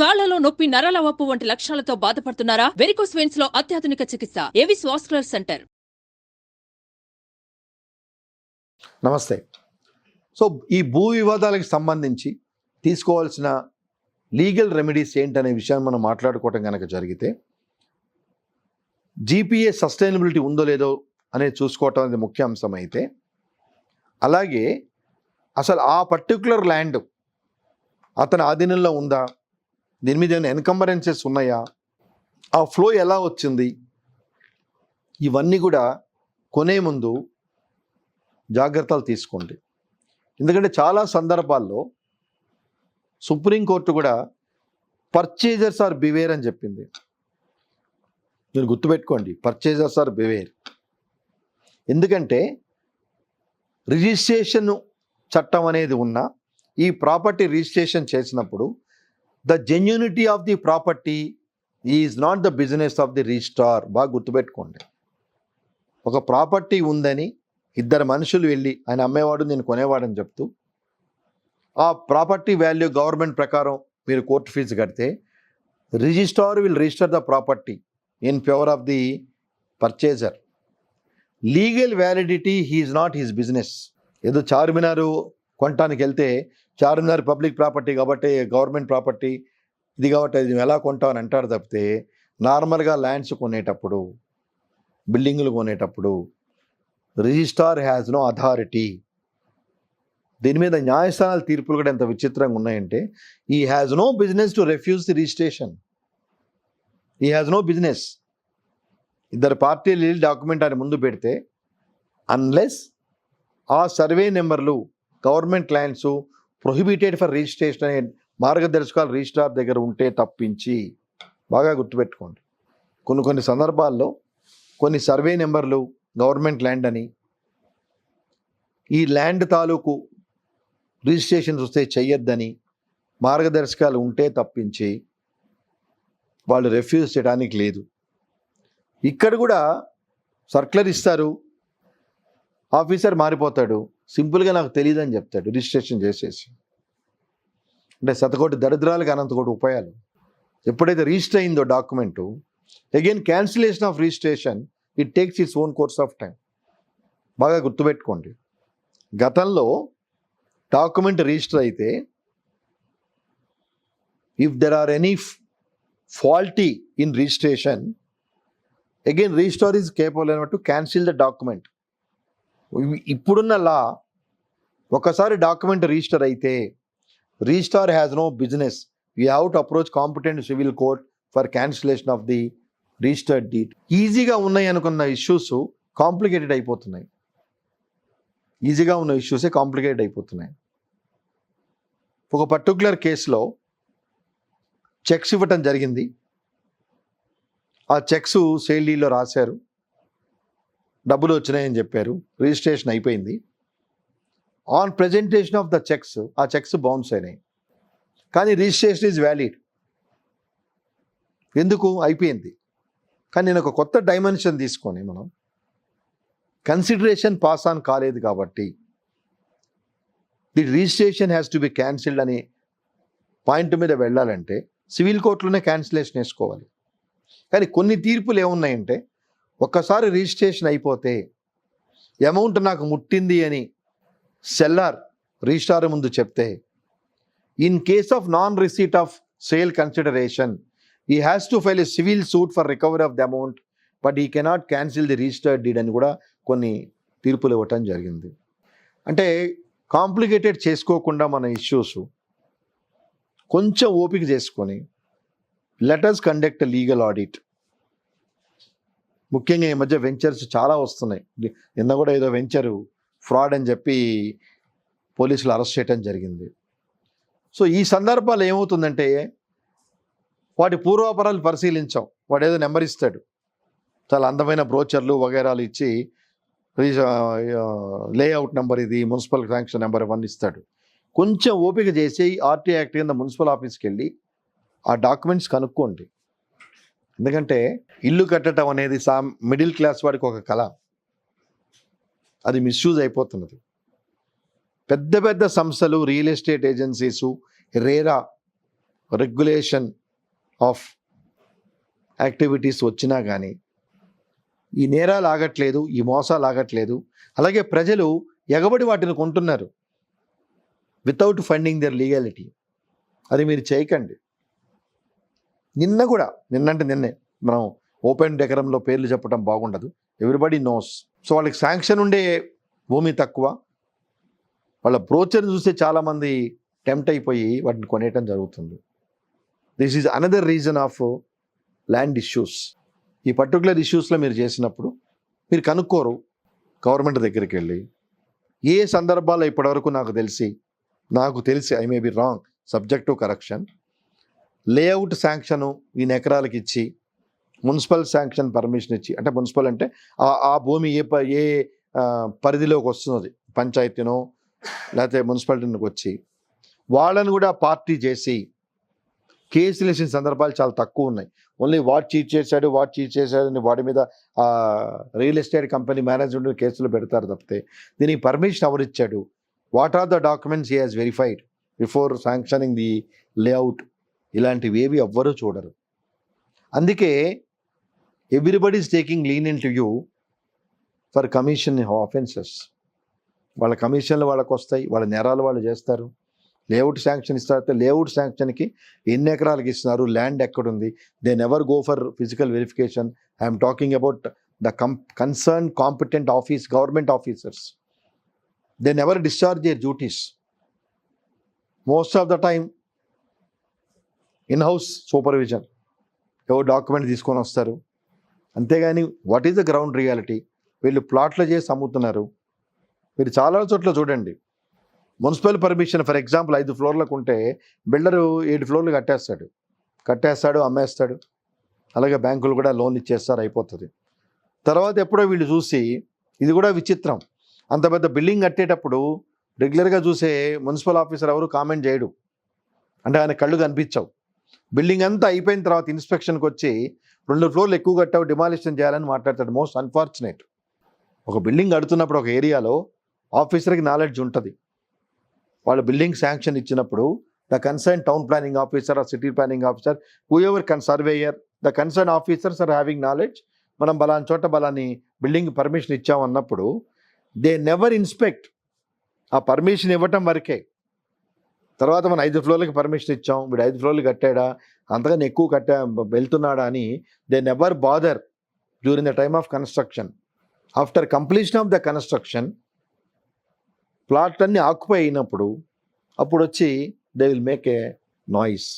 కాళ్ళలో నొప్పి నరాల వప్పు వంటి లక్షణాలతో బాధపడుతున్నారా? వెరికోస్ వెయిన్స్లో అత్యాధునిక చికిత్స ఏవిస్ వాస్కులర్ సెంటర్? నమస్తే. సో ఈ భూ వివాదాలకు సంబంధించి తీసుకోవాల్సిన లీగల్ రెమెడీస్ ఏంటనే విషయాన్ని మనం మాట్లాడుకోవటం కనుక జరిగితే జీపీఏ సస్టైనబిలిటీ ఉందో లేదో అనేది చూసుకోవటం అనేది ముఖ్య అంశం అయితే అలాగే అసలు ఆ పర్టికులర్ ల్యాండ్ అతని ఆధీనంలో ఉందా? దీని మీద ఏమైనా ఎన్కంబరెన్సెస్ ఉన్నాయా? ఆ ఫ్లో ఎలా వచ్చింది? ఇవన్నీ కూడా కొనే ముందు జాగ్రత్తలు తీసుకోండి. ఎందుకంటే చాలా సందర్భాల్లో సుప్రీంకోర్టు కూడా పర్చేజర్స్ ఆర్ బివేర్ అని చెప్పింది. మీరు గుర్తుపెట్టుకోండి పర్చేజర్స్ ఆర్ బివేర్ ఎందుకంటే రిజిస్ట్రేషన్ చట్టం అనేది ఉన్న ఈ ప్రాపర్టీ రిజిస్ట్రేషన్ చేసినప్పుడు the genuinity of the property is not the business of the registrar బాగా గుర్తుపెట్టుకోండి. ఒక ప్రాపర్టీ ఉందని ఇద్దరు మనుషులు వెళ్ళి ఆయన అమ్మేవాడు నేను కొనేవాడని చెప్తూ ఆ ప్రాపర్టీ వాల్యూ గవర్నమెంట్ ప్రకారం మీరు కోర్టు ఫీజు కడితే registrar will register the property in favour of the purchaser legal validity he is not his business ఏదో చార్మినారు కొనటానికి వెళ్తే చార్మినార్ పబ్లిక్ ప్రాపర్టీ కాబట్టి గవర్నమెంట్ ప్రాపర్టీ ఇది కాబట్టి అది ఎలా కొంటామని అంటారు తప్పితే నార్మల్గా ల్యాండ్స్ కొనేటప్పుడు బిల్డింగులు కొనేటప్పుడు రిజిస్టార్ హ్యాస్ నో అథారిటీ. దీని మీద న్యాయస్థానాల తీర్పులు కూడా ఎంత విచిత్రంగా ఉన్నాయంటే he has no business to refuse the registration he has no business ఇద్దరు పార్టీలు వెళ్ళి డాక్యుమెంట్ అని ముందు పెడితే అన్లెస్ ఆ సర్వే నెంబర్లు government lands prohibited for registration అనే మార్గదర్శకాలు రిజిస్ట్రార్ దగ్గర ఉంటే తప్పించి బాగా గుర్తుపెట్టుకోండి. కొన్ని కొన్ని సందర్భాల్లో కొన్ని సర్వే నెంబర్లు గవర్నమెంట్ ల్యాండ్ అని ఈ ల్యాండ్ తాలూకు రిజిస్ట్రేషన్ వస్తే చెయ్యొద్దని మార్గదర్శకాలు ఉంటే తప్పించి వాళ్ళు రెఫ్యూజ్ చేయడానికి లేదు. ఇక్కడ కూడా సర్క్యులర్ ఇస్తారు ఆఫీసర్ మారిపోతాడు సింపుల్గా నాకు తెలియదని చెప్తాడు రిజిస్ట్రేషన్ చేసేసి. అంటే శతకోటి దరిద్రాలకు అనంతకోటి ఉపాయాలు. ఎప్పుడైతే రిజిస్టర్ అయిందో document again cancellation of registration it takes its own course of time బాగా గుర్తుపెట్టుకోండి. గతంలో డాక్యుమెంట్ రిజిస్టర్ అయితే if there are any faulty in registration again registrar is capable అన్నట్టు క్యాన్సిల్ ద డాక్యుమెంట్ ఇప్పుడున్న లా ఒకసారి డాక్యుమెంట్ రిజిస్టర్ అయితే registrar has no business we have to approach competent civil court for cancellation of the registered deed ఈజీగా ఉన్నాయి అనుకున్న issues complicated అయిపోతున్నాయి. ఈజీగా ఉన్న ఇష్యూసే కాంప్లికేటెడ్ అయిపోతున్నాయి. ఒక పర్టికులర్ కేసులో చెక్స్ ఇవ్వటం జరిగింది. ఆ చెక్స్ సేల్ డీల్లో రాశారు. డబ్బులు వచ్చినాయని చెప్పారు. రిజిస్ట్రేషన్ అయిపోయింది. On presentation of the cheques ఆ చెక్స్ బౌన్స్ అయినాయి. కానీ రిజిస్ట్రేషన్ ఈజ్ వ్యాలిడ్ ఎందుకు? అయిపోయింది. కానీ నేను ఒక కొత్త డైమెన్షన్ తీసుకొని మనం కన్సిడరేషన్ పాస్ ఆన్ కాలేదు కాబట్టి the registration has to be cancelled అనే పాయింట్ మీద వెళ్ళాలంటే సివిల్ కోర్టులోనే క్యాన్సిలేషన్ వేసుకోవాలి. కానీ కొన్ని తీర్పులు ఏమున్నాయంటే ఒక్కసారి రిజిస్ట్రేషన్ అయిపోతే అమౌంట్ నాకు ముట్టింది అని సెల్లార్ రిజిస్టార్ ముందు చెప్తే in case of non receipt of sale consideration he has to file a civil suit for recovery of the amount but he cannot cancel the registered deed అని కూడా కొన్ని తీర్పులు ఇవ్వటం జరిగింది. అంటే కాంప్లికేటెడ్ చేసుకోకుండా మన ఇష్యూస్ కొంచెం ఓపిక చేసుకొని లెటర్స్ కండక్ట్ లీగల్ ఆడిట్ ముఖ్యంగా ఈ మధ్య వెంచర్స్ చాలా వస్తున్నాయి. నిన్న కూడా ఏదో వెంచరు ఫ్రాడ్ అని చెప్పి పోలీసులు అరెస్ట్ చేయటం జరిగింది. సో ఈ సందర్భాలు ఏమవుతుందంటే వాటి పూర్వాపరాలు పరిశీలించాం. వాడు ఏదో నెంబర్ ఇస్తాడు. చాలా అందమైన బ్రోచర్లు వగైరాలు ఇచ్చి లేఅవుట్ నెంబర్ ఇది మున్సిపల్ శాంక్షన్ నెంబర్ ఇవన్నీ ఇస్తాడు. కొంచెం ఓపిక చేసి ఆర్టీ యాక్ట్ కింద మున్సిపల్ ఆఫీస్కి వెళ్ళి ఆ డాక్యుమెంట్స్ కనుక్కోండి. ఎందుకంటే ఇల్లు కట్టడం అనేది సా మిడిల్ క్లాస్ వాడికి ఒక కళ. అది మిస్యూజ్ అయిపోతున్నది. పెద్ద పెద్ద సంస్థలు real estate agencies RERA regulation of activities వచ్చినా కానీ ఈ నేరాలు ఆగట్లేదు ఈ మోసాలు ఆగట్లేదు. అలాగే ప్రజలు ఎగబడి వాటిని కొంటున్నారు. వితౌట్ ఫండింగ్ దర్ లీగాలిటీ అది మీరు చేయకండి. నిన్న కూడా నిన్నంటే నిన్నే మనం ఓపెన్ డెకరంలో పేర్లు చెప్పడం బాగుండదు. ఎవ్రీబడి నోస్ సో వాళ్ళకి శాంక్షన్ ఉండే భూమి తక్కువ. వాళ్ళ బ్రోచర్ చూస్తే చాలామంది టెంప్ట్ అయిపోయి వాటిని కొనేయటం జరుగుతుంది. This is another reason of land issues ఈ పర్టికులర్ ఇష్యూస్లో మీరు చేసినప్పుడు మీరు కనుక్కోరు గవర్నమెంట్ దగ్గరికి వెళ్ళి. ఏ సందర్భాల్లో ఇప్పటివరకు నాకు తెలిసి నాకు తెలిసి I may be wrong subject to correction layout sanction ఈ ఎకరాలకు ఇచ్చి మున్సిపల్ శాంక్షన్ పర్మిషన్ ఇచ్చి అంటే మున్సిపల్ అంటే ఆ భూమి ఏ ప ఏ పరిధిలోకి వస్తున్నది? పంచాయతీనో లేకపోతే మున్సిపాలిటీకి వచ్చి. వాళ్ళని కూడా పార్టీ చేసి కేసులు వేసిన సందర్భాలు చాలా తక్కువ ఉన్నాయి. ఓన్లీ వాట్ చీట్ చేశాడు వాట్ చీట్ చేశాడు అని వాడి మీద ఆ రియల్ ఎస్టేట్ కంపెనీ మేనేజ్మెంట్ కేసులు పెడతారు తప్పితే దీనికి పర్మిషన్ ఎవరు ఇచ్చాడు? What are the documents he has verified before sanctioning the layout? ఇలాంటివి ఏవి ఎవ్వరూ చూడరు. అందుకే everybody is taking lean in to you for commission offences వాళ్ళ కమిషన్లు వాళ్ళకి వస్తాయి వాళ్ళ నేరాలు వాళ్ళు చేస్తారు. లేఅవుట్ శాంక్షన్ ఇస్తారు లేఅవుట్ శాంక్షన్కి ఎన్ని ఎకరాలకు ఇస్తున్నారు ల్యాండ్ ఎక్కడుంది they never go for physical verification I'm talking about the come concern competent office government officers they never discharge their duties most of the time in house supervision ఎవరు document తీసుకొని వస్తారు? అంతేగాని what is the ground reality వీళ్ళు ప్లాట్లు చేసి అమ్ముతున్నారు. మీరు చాలా చోట్ల చూడండి. మున్సిపల్ పర్మిషన్ ఫర్ ఎగ్జాంపుల్ ఐదు ఫ్లోర్లకు ఉంటే బిల్డరు ఏడు ఫ్లోర్లు కట్టేస్తాడు. కట్టేస్తాడు అమ్మేస్తాడు. అలాగే బ్యాంకులు కూడా లోన్ ఇచ్చేస్తారు అయిపోతుంది. తర్వాత ఎప్పుడో వీళ్ళు చూసి ఇది కూడా విచిత్రం. అంత పెద్ద బిల్డింగ్ కట్టేటప్పుడు రెగ్యులర్గా చూసే మున్సిపల్ ఆఫీసర్ ఎవరు కామెంట్ చేయడు. అంటే ఆయన కళ్ళు కనిపించవు. బిల్డింగ్ అంతా అయిపోయిన తర్వాత ఇన్స్పెక్షన్కి వచ్చి రెండు ఫ్లోర్లు ఎక్కువ కట్టావు డిమాలిషన్ చేయాలని మాట్లాడతాడు. Most unfortunate. ఒక బిల్డింగ్ కడుతున్నప్పుడు ఒక ఏరియాలో ఆఫీసర్కి నాలెడ్జ్ ఉంటుంది. వాళ్ళు బిల్డింగ్ శాంక్షన్ ఇచ్చినప్పుడు the concern town planning officer ఆ city planning officer who ever con surveyor the concern officers are having knowledge. మనం బలాని చోట బలాని బిల్డింగ్ పర్మిషన్ ఇచ్చామన్నప్పుడు దే నెవర్ ఇన్స్పెక్ట్ ఆ పర్మిషన్ ఇవ్వటం వరకే. తర్వాత మనం ఐదు ఫ్లోర్లకి పర్మిషన్ ఇచ్చాం. వీడు ఐదు ఫ్లోర్లు కట్టాడా? అంతగానే ఎక్కువ కట్టా వెళ్తున్నాడా అని they never bother during the time of construction. After completion of the construction plot అన్ని ఆక్యుపై అయినప్పుడు అప్పుడు వచ్చి they will make a noise.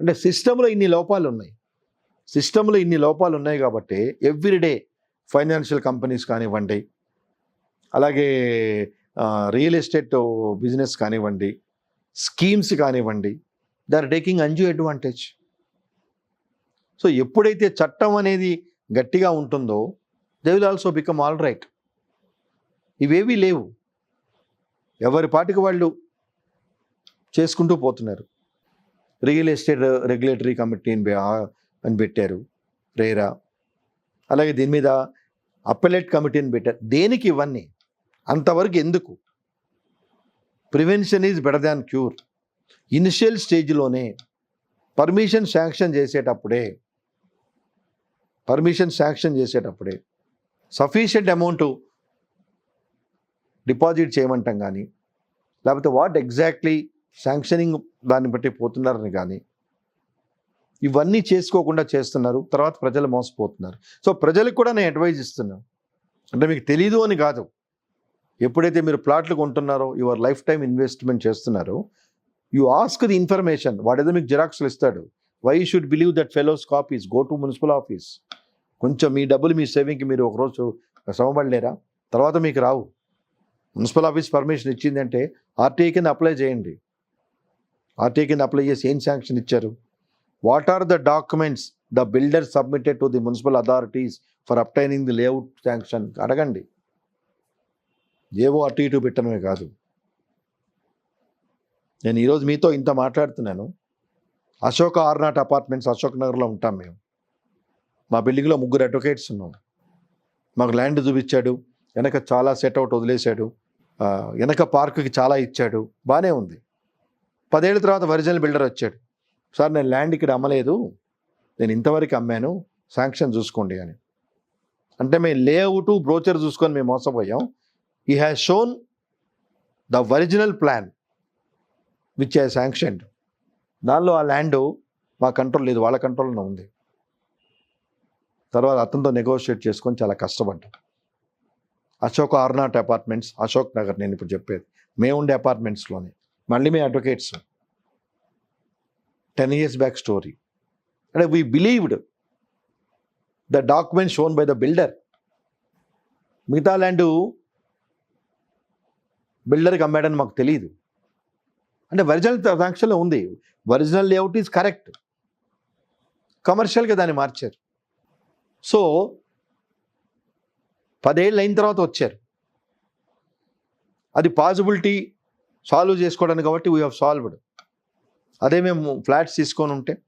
అంటే సిస్టంలో ఇన్ని లోపాలు ఉన్నాయి సిస్టంలో ఇన్ని లోపాలు ఉన్నాయి కాబట్టి ఎవ్రీడే ఫైనాన్షియల్ కంపెనీస్ కానివ్వండి అలాగే రియల్ ఎస్టేట్ బిజినెస్ కానివ్వండి స్కీమ్స్ కానివ్వండి they are taking undue advantage so ఎప్పుడైతే చట్టం అనేది గట్టిగా ఉంటుందో they will also become all right ఇవేవీ లేవు. ఎవరి పాటికి వాళ్ళు చేసుకుంటూ పోతున్నారు. రియల్ ఎస్టేట్ రెగ్యులేటరీ కమిటీని అని పెట్టారు రేరా. అలాగే దీని మీద అప్పలేట్ కమిటీని పెట్టారు. దేనికి ఇవన్నీ? అంతవరకు ఎందుకు? Prevention is better than cure. Initial స్టేజ్లోనే పర్మిషన్ శాంక్షన్ చేసేటప్పుడే పర్మిషన్ శాంక్షన్ చేసేటప్పుడే సఫిషియంట్ అమౌంట్ డిపాజిట్ చేయమంటాం కానీ లేకపోతే వాట్ ఎగ్జాక్ట్లీ శాంక్షనింగ్ దాన్ని బట్టి పోతున్నారని కానీ ఇవన్నీ చేసుకోకుండా చేస్తున్నారు తర్వాత ప్రజలు మోసపోతున్నారు. సో ప్రజలకు కూడా నేను అడ్వైజ్ ఇస్తున్నాను అంటే మీకు తెలీదు అని కాదు. ఎప్పుడైతే మీరు ప్లాట్లు కొంటున్నారో యువర్ లైఫ్ టైం ఇన్వెస్ట్మెంట్ చేస్తున్నారో యు ఆస్క్ ది ఇన్ఫర్మేషన్. వాడేదో మీకు జిరాక్స్లు ఇస్తాడు. Why should believe that fellows copies go to municipal office కొంచెం మీ డబ్బులు మీ సేవింగ్కి మీరు ఒకరోజు శ్రమపడలేరా తర్వాత మీకు రావు. మున్సిపల్ ఆఫీస్ పర్మిషన్ ఇచ్చిందంటే ఆర్టీఐ కింద అప్లై చేయండి. ఆర్టీఐ కింద అప్లై చేసి ఏం శాంక్షన్ ఇచ్చారు? What are the documents the builder submitted to the municipal authorities for obtaining the layout sanction అడగండి. ఏవో అటు ఇటు పెట్టడమే కాదు. నేను ఈరోజు మీతో ఇంత మాట్లాడుతున్నాను. అశోక ఆర్నాట్ అపార్ట్మెంట్స్ అశోక్ నగర్లో ఉంటాం మేము. మా బిల్డింగ్లో ముగ్గురు అడ్వకేట్స్ ఉన్నాం. మాకు ల్యాండ్ చూపించాడు. వెనక చాలా సెట్ అవుట్ వదిలేశాడు. వెనక పార్కుకి చాలా ఇచ్చాడు. బాగానే ఉంది. పదేళ్ళ తర్వాత ఒరిజినల్ బిల్డర్ వచ్చాడు. సార్ నేను ల్యాండ్ ఇక్కడ అమ్మలేదు. నేను ఇంతవరకు అమ్మాను. శాంక్షన్ చూసుకోండి అని. అంటే మేము లేఅవుట్ బ్రోచర్ చూసుకొని మేము మోసపోయాం. He has shown the original plan which has sanction దానిలో ఆ ల్యాండ్ మా కంట్రోల్ లేదు వాళ్ళ కంట్రోల్లో ఉంది. తర్వాత అతనితో నెగోషియేట్ చేసుకొని చాలా కష్టపడ్డాం. అశోక్ ఆర్నాట్ అపార్ట్మెంట్స్ అశోక్ నగర్ నేను ఇప్పుడు చెప్పేది. మేము ఉండే అపార్ట్మెంట్స్లోనే మళ్ళీ మీ advocates ten years back story అంటే we believed the document shown by the builder మిగతా ల్యాండ్ బిల్డర్కి అమ్మాడని మాకు తెలియదు అంటే ఒరిజినల్ ట్రాన్సాక్షన్లో ఉంది. Original layout is correct. కమర్షియల్గా దాన్ని మార్చారు. సో పదేళ్ళు అయిన తర్వాత వచ్చారు. అది పాసిబిలిటీ సాల్వ్ చేసుకోవడానికి కాబట్టి వీ హ్యావ్ సాల్వ్డ్. అదే మేము ఫ్లాట్స్ తీసుకొని ఉంటే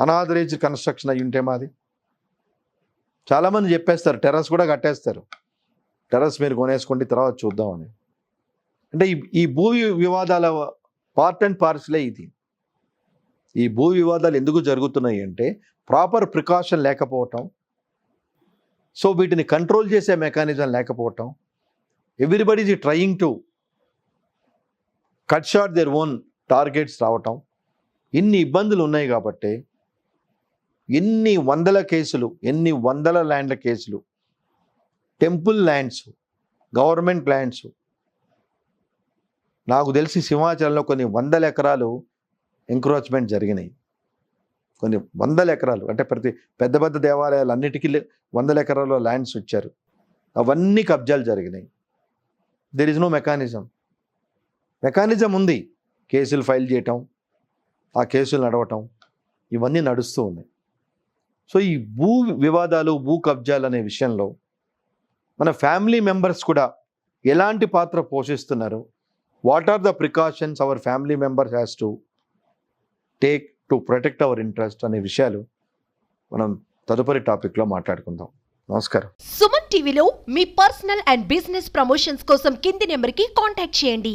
అనాథరేజ్ కన్స్ట్రక్షన్ అయ్యి ఉంటే మాది. చాలామంది చెప్పేస్తారు టెర్రస్ కూడా కట్టేస్తారు. టెర్రస్ మీరు కొనేసుకోండి తర్వాత చూద్దామని. అంటే ఈ భూమి భూ వివాదాల పార్ట్ అండ్ పార్సలే ఇది. ఈ భూ వివాదాలు ఎందుకు జరుగుతున్నాయి అంటే ప్రాపర్ ప్రికాషన్ లేకపోవటం. సో వీటిని కంట్రోల్ చేసే మెకానిజం లేకపోవటం. Everybody is trying to cut short their own targets రావటం. ఇన్ని ఇబ్బందులు ఉన్నాయి కాబట్టి ఎన్ని వందల కేసులు ఎన్ని వందల ల్యాండ్ల కేసులు టెంపుల్ ల్యాండ్స్ గవర్నమెంట్ ల్యాండ్స్ నాకు తెలిసి సింహాచలంలో కొన్ని వందల ఎకరాలు ఎంక్రోచ్మెంట్ జరిగినాయి. కొన్ని వందల ఎకరాలు అంటే ప్రతి పెద్ద పెద్ద దేవాలయాలు అన్నిటికీ వందల ఎకరాల్లో ల్యాండ్స్ ఇచ్చారు అవన్నీ కబ్జాలు జరిగినాయి. There is no mechanism mechanism ఉంది. కేసులు ఫైల్ చేయటం ఆ కేసులు నడవటం ఇవన్నీ నడుస్తూ ఉన్నాయి. సో ఈ భూ వివాదాలు భూ కబ్జాలు అనే విషయంలో మన ఫ్యామిలీ మెంబర్స్ కూడా ఎలాంటి పాత్ర పోషిస్తున్నారు? What are the precautions our family members has to take to protect our interest అనే విషయాలు మనం తదుపరి టాపిక్లో మాట్లాడుకుందాం. నమస్కారం. సుమన్ టీవీలో మీ పర్సనల్ అండ్ బిజినెస్ ప్రమోషన్స్ కోసం కింది నెంబర్కి కాంటాక్ట్ చేయండి.